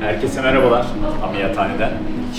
Herkese merhabalar ameliyathaneden.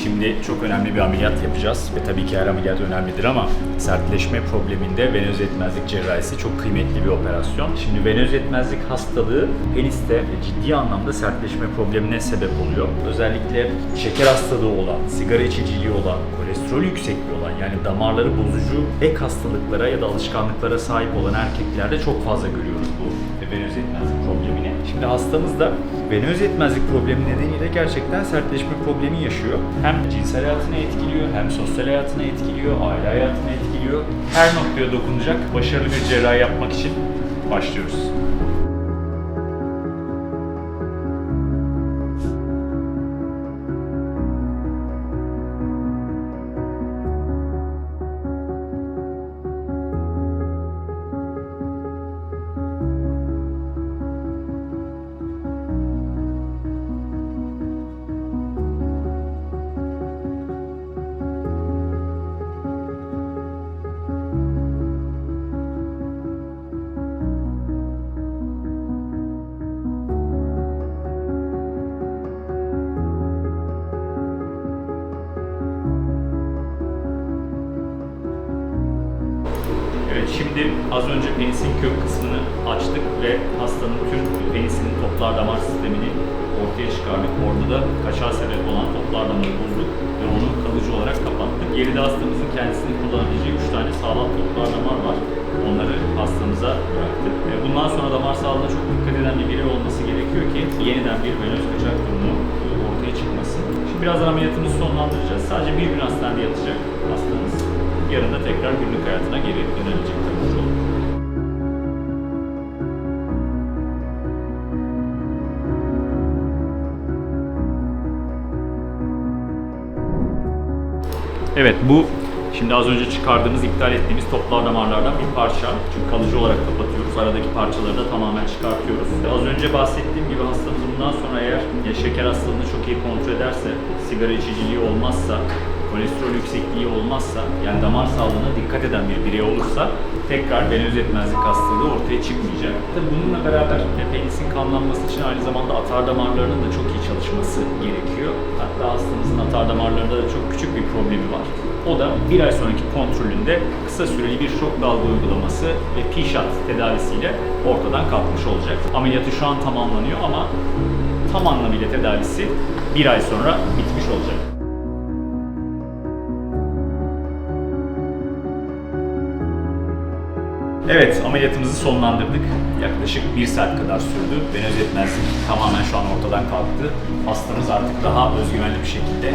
Şimdi çok önemli bir ameliyat yapacağız ve tabii ki her ameliyat önemlidir ama sertleşme probleminde venöz yetmezlik cerrahisi çok kıymetli bir operasyon. Şimdi venöz yetmezlik hastalığı peniste ciddi anlamda sertleşme problemine sebep oluyor. Özellikle şeker hastalığı olan, sigara içiciliği olan, kolesterol yüksekliği olan yani damarları bozucu ek hastalıklara ya da alışkanlıklara sahip olan erkeklerde çok fazla görüyoruz bu venöz yetmezlik problemini. Şimdi hastamız da venöz yetmezlik problemi nedeniyle gerçekten sertleşme problemi yaşıyor. Hem cinsel hayatını etkiliyor, hem sosyal hayatını etkiliyor, aile hayatını etkiliyor. Her noktaya dokunacak başarılı bir cerrahi yapmak için başlıyoruz. Şimdi az önce penisin kök kısmını açtık ve hastanın tüm penisinin toplar damar sistemini ortaya çıkardık. Orada da kaçar sebep olan toplar damarı bulduk ve onu kalıcı olarak kapattık. Geride hastamızın kendisini kullanabileceği 3 tane sağlam toplar damar var. Onları hastamıza bıraktık. Ve bundan sonra damar sağlığına çok dikkat eden bir birey olması gerekiyor ki yeniden bir venöz kaçak durumu ortaya çıkmasın. Şimdi birazdan ameliyatımızı sonlandıracağız. Sadece bir gün hastanede yatacak hastamız. Yarın da tekrar günlük hayatına geri dönebilecek Evet bu şimdi az önce çıkardığımız, iptal ettiğimiz toplar damarlardan bir parça. Çünkü kalıcı olarak kapatıyoruz. Aradaki parçaları da tamamen çıkartıyoruz. Az önce bahsettiğim gibi hastamız bundan sonra eğer şeker hastalığını çok iyi kontrol ederse, sigara içiciliği olmazsa, kolesterol yüksekliği olmazsa, yani damar sağlığına dikkat eden bir birey olursa tekrar venöz yetmezlik hastalığı ortaya çıkmayacak. Tabii bununla beraber penisin kanlanması için aynı zamanda atar damarlarının da çok iyi çalışması gerekiyor. Hatta hastamızın atar damarlarında da çok küçük bir problemi var. O da bir ay sonraki kontrolünde kısa süreli bir şok dalga uygulaması ve P-shot tedavisiyle ortadan kalkmış olacak. Ameliyatı şu an tamamlanıyor ama tam anlamıyla tedavisi bir ay sonra bitmiş olacak. Evet, ameliyatımızı sonlandırdık. Yaklaşık bir saat kadar sürdü. Venöz yetmezlik tamamen şu an ortadan kalktı. Hastamız artık daha özgüvenli bir şekilde.